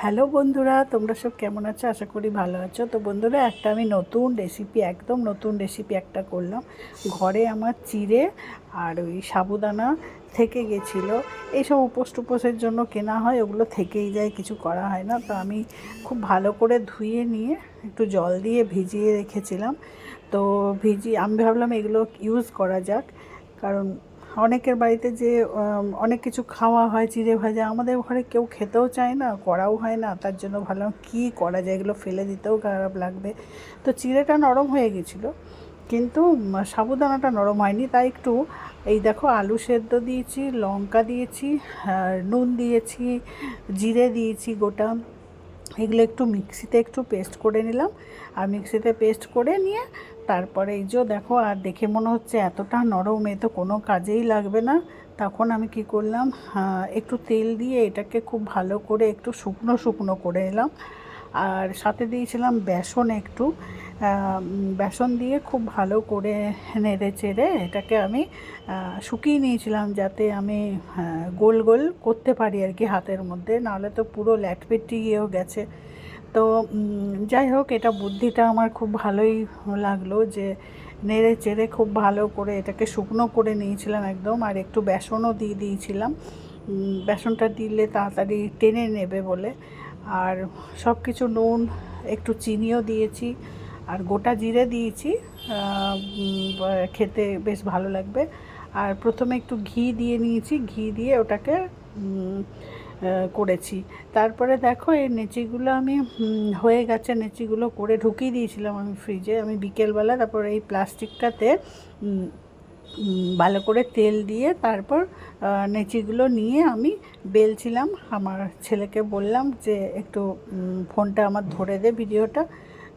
Hello বন্ধুরা, তোমরা সব কেমন আছো? আশা করি ভালো আছো। তো বন্ধুরা, একটা আমি নতুন রেসিপি একদম নতুন রেসিপি একটা করলাম। ঘরে আমার চিড়ে আর ওই সাবুদানা থেকে গেছিল। এইসব উপোস টুপোসের জন্য কেনা হয়, ওগুলো থেকেই যায়, কিছু করা হয় না। তো আমি খুব ভালো করে ধুয়ে নিয়ে একটু জল দিয়ে ভিজিয়ে রেখেছিলাম। তো ভিজিয়ে আমি ভাবলাম এগুলো ইউজ করা যাক। কারণ অনেকের বাড়িতে যে অনেক কিছু খাওয়া হয়, চিড়ে ভাজা, আমাদের ঘরে কেউ খেতেও চায় না, করাও হয় না, তার জন্য ভাবলাম কী করা যায়, এগুলো ফেলে দিতেও খারাপ লাগবে। তো চিড়েটা নরম হয়ে গেছিল, কিন্তু সাবুদানাটা নরম হয়নি, তাই একটু এই দেখো আলু সেদ্ধ দিয়েছি, লঙ্কা দিয়েছি নুন দিয়েছি, জিরে দিয়েছি গোটা। এগুলো একটু মিক্সিতে একটু পেস্ট করে নিলাম। আর মিক্সিতে পেস্ট করে নিয়ে তারপরে এই যে দেখো, আর দেখে মনে হচ্ছে এতটা নরম, এ তো কোনো কাজেই লাগবে না। তখন আমি কি করলাম একটু তেল দিয়ে এটাকে খুব ভালো করে একটু শুকনো শুকনো করে নিলাম। আর সাথে দিয়েছিলাম বেসন একটু। বেসন দিয়ে খুব ভালো করে নেড়ে চেড়ে এটাকে আমি শুকিয়ে নিয়েছিলাম যাতে আমি গোল গোল করতে পারি আর কি হাতের মধ্যে। নাহলে তো পুরো ল্যাটপেটিয়েও গেছে। তো যাই হোক, এটা বুদ্ধিটা আমার খুব ভালোই লাগল যে নেড়ে চেড়ে খুব ভালো করে এটাকে শুকনো করে নিয়েছিলাম একদম। আর একটু বেসনও দিয়ে দিয়েছিলাম। বেসনটা দিলে তাড়াতাড়ি টেনে নেবে বলে। আর সব কিছু নুন, একটু চিনিও দিয়েছি আর গোটা জিরে দিয়েছি। খেতে বেশ ভালো লাগবে। আর প্রথমে একটু ঘি দিয়ে নিয়েছি, ঘি দিয়ে ওটাকে করেছি। তারপরে দেখো এই নেচিগুলো আমি হয়ে গেছে, নেচিগুলো করে ঢুকিয়ে দিয়েছিলাম আমি ফ্রিজে। আমি বিকেলবেলা, তারপর এই প্লাস্টিকটাতে ভালো করে তেল দিয়ে তারপর নেচিগুলো নিয়ে আমি বেলছিলাম। আমার ছেলেকে বললাম যে, একটু ফোনটা আমার ধরে দে ভিডিওটা।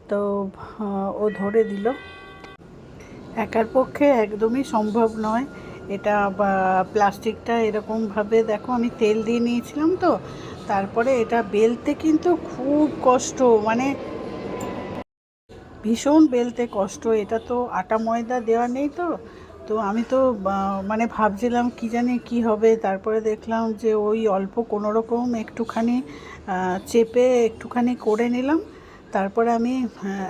তো ও ধরে দিল। একার পক্ষে একদমই সম্ভব নয়। এটা প্লাস্টিকটা এরকমভাবে দেখো, আমি তেল দিয়ে নিয়েছিলাম তো। তারপরে এটা বেলতে কিন্তু খুব কষ্ট মানে ভীষণ বেলতে কষ্ট। এটা তো আটা ময়দা দেওয়া নেই তো। তো আমি তো মানে ভাবছিলাম কি জানি কি হবে। তারপরে দেখলাম যে ওই অল্প কোনো রকম একটুখানি চেপে একটুখানি করে নিলাম। তারপরে আমি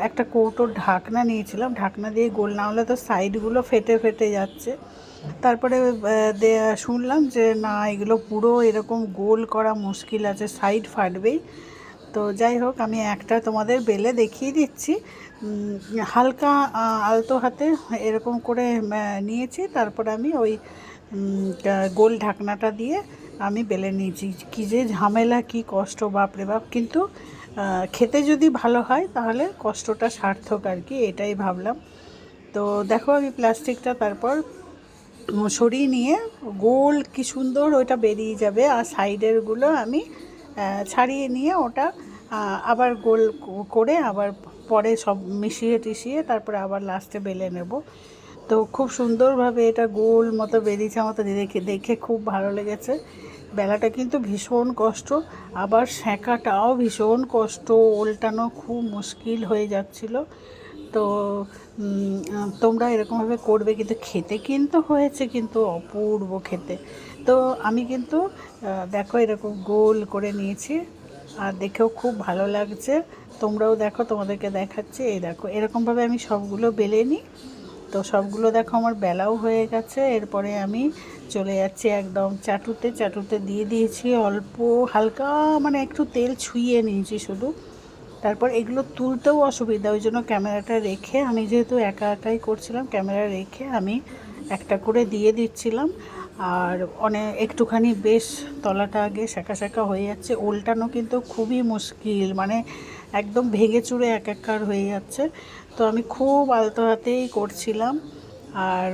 একটা কৌটোর ঢাকনা নিয়েছিলাম। ঢাকনা দিয়ে গোল না হলে তো সাইডগুলো ফেটে ফেটে যাচ্ছে। তারপরে শুনলাম যে না, এগুলো পুরো এরকম গোল করা মুশকিল আছে, সাইড ফাটবেই। তো যাই হোক, আমি একটা তোমাদের বেলে দেখিয়ে দিচ্ছি। হালকা আলতো হাতে এরকম করে নিয়েছি। তারপর আমি ওই গোল ঢাকনাটা দিয়ে আমি বেলে নিয়েছি। কী যে ঝামেলা, কি কষ্ট বাপরে বাপ। কিন্তু খেতে যদি ভালো হয়, তাহলে কষ্টটা সার্থক আর কি, এটাই ভাবলাম। তো দেখো, আমি প্লাস্টিকটা তারপর সরিয়ে নিয়ে গোল কি সুন্দর ওইটা বেরিয়ে যাবে। আর সাইডেরগুলো আমি ছাড়িয়ে নিয়ে ওটা আবার গোল করে আবার পরে সব মিশিয়ে টিশিয়ে তারপরে আবার লাস্টে বেলে নেব। তো খুব সুন্দরভাবে এটা গোল মতো বেরিয়েছে আমার তো দেখে দেখে খুব ভালো লেগেছে। বেলাটা কিন্তু ভীষণ কষ্ট, আবার সেঁকাটাও ভীষণ কষ্ট, ওল্টানো খুব মুশকিল হয়ে যাচ্ছিল। তো তোমরা এরকমভাবে করবে কিন্তু খেতে কিন্তু হয়েছে কিন্তু অপূর্ব খেতে। তো আমি কিন্তু দেখো এরকম গোল করে নিয়েছি। আর দেখেও খুব ভালো লাগছে। তোমরাও দেখো, তোমাদেরকে দেখাচ্ছি। এই দেখো, এরকমভাবে আমি সবগুলো বেলে নিই। তো সবগুলো দেখো আমার বেলাও হয়ে গেছে। এরপরে আমি চলে যাচ্ছি একদম চাটুতে। চাটুতে দিয়ে দিয়েছি অল্প, হালকা মানে একটু তেল ছুঁয়ে নিয়েছি শুধু। তারপর এগুলো তুলতেও অসুবিধা, ওই জন্য ক্যামেরাটা রেখে আমি যেহেতু একা একাই করছিলাম, ক্যামেরা রেখে আমি একটা করে দিয়ে দিচ্ছিলাম। আর অনেক একটুখানি বেশ তলাটা আগে শাঁকা শাঁকা হয়ে যাচ্ছে। উল্টানো কিন্তু খুবই মুশকিল মানে একদম ভেঙে চুরে এক একার হয়ে যাচ্ছে। তো আমি খুব আলতো হাতেই করছিলাম আর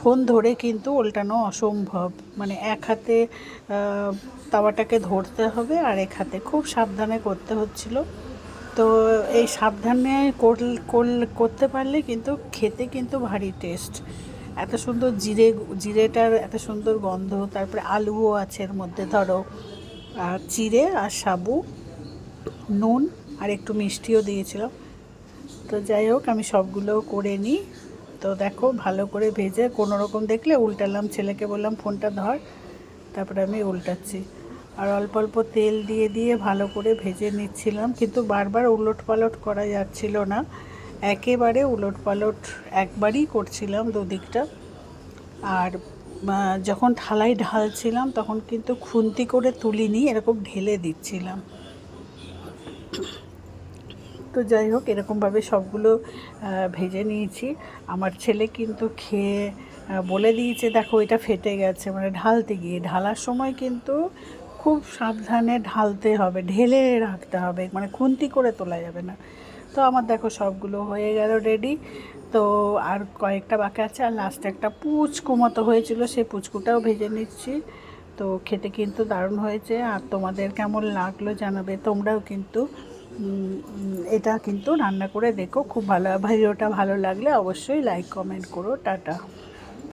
ফোন ধরে কিন্তু উল্টানো অসম্ভব। মানে এক হাতে তাওয়াটাকে ধরতে হবে আর এক হাতে। খুব সাবধানে করতে হচ্ছিল। তো এই সাবধানে করতে পারলে কিন্তু খেতে কিন্তু ভারী টেস্ট। এত সুন্দর জিরে, জিরেটার এত সুন্দর গন্ধ, তারপরে আলুও আছে এর মধ্যে, ধরো। আর চিড়ে আর সাবু, নুন, আর একটু মিষ্টিও দিয়েছিলাম তো যাই হোক, আমি সবগুলো করে নিই। তো দেখো, ভালো করে ভেজে, কোনো রকম দেখলে উল্টালাম ছেলেকে, বললাম, ফোনটা ধর। তারপরে আমি উল্টাচ্ছি। আর অল্প অল্প তেল দিয়ে দিয়ে ভালো করে ভেজে নিচ্ছিলাম, কিন্তু বারবার উলট পালট করা যাচ্ছিল না। একেবারে উলট পালট একবারই করছিলাম দুদিকটা। আর যখন ঢালাই ঢালছিলাম তখন কিন্তু খুন্তি করে তুলিনি, এরকম ঢেলে দিচ্ছিলাম। তো যাই হোক, এরকমভাবে সবগুলো ভেজে নিয়েছি। আমার ছেলে কিন্তু খেয়ে বলে দিয়েছে, দেখো, এটা ফেটে গেছে। মানে ঢালতে গিয়ে। ঢালার সময় কিন্তু খুব সাবধানে ঢালতে হবে, ঢেলে রাখতে হবে। মানে খুন্তি করে তোলা যাবে না। তো আমার দেখো সবগুলো হয়ে গেল রেডি তো আর কয়েকটা বাকি আছে, আর লাস্টে একটা পুচকু মতো হয়েছিল, সেই পুচকুটাও ভেজে নিচ্ছি। তো খেতে কিন্তু দারুণ হয়েছে, আর তোমাদের কেমন লাগল জানাবে, তোমরাও কিন্তু এটা কিন্তু রান্না করে দেখো, খুব ভালো, ভিডিওটা ভালো লাগলে অবশ্যই লাইক কমেন্ট করো, টাটা।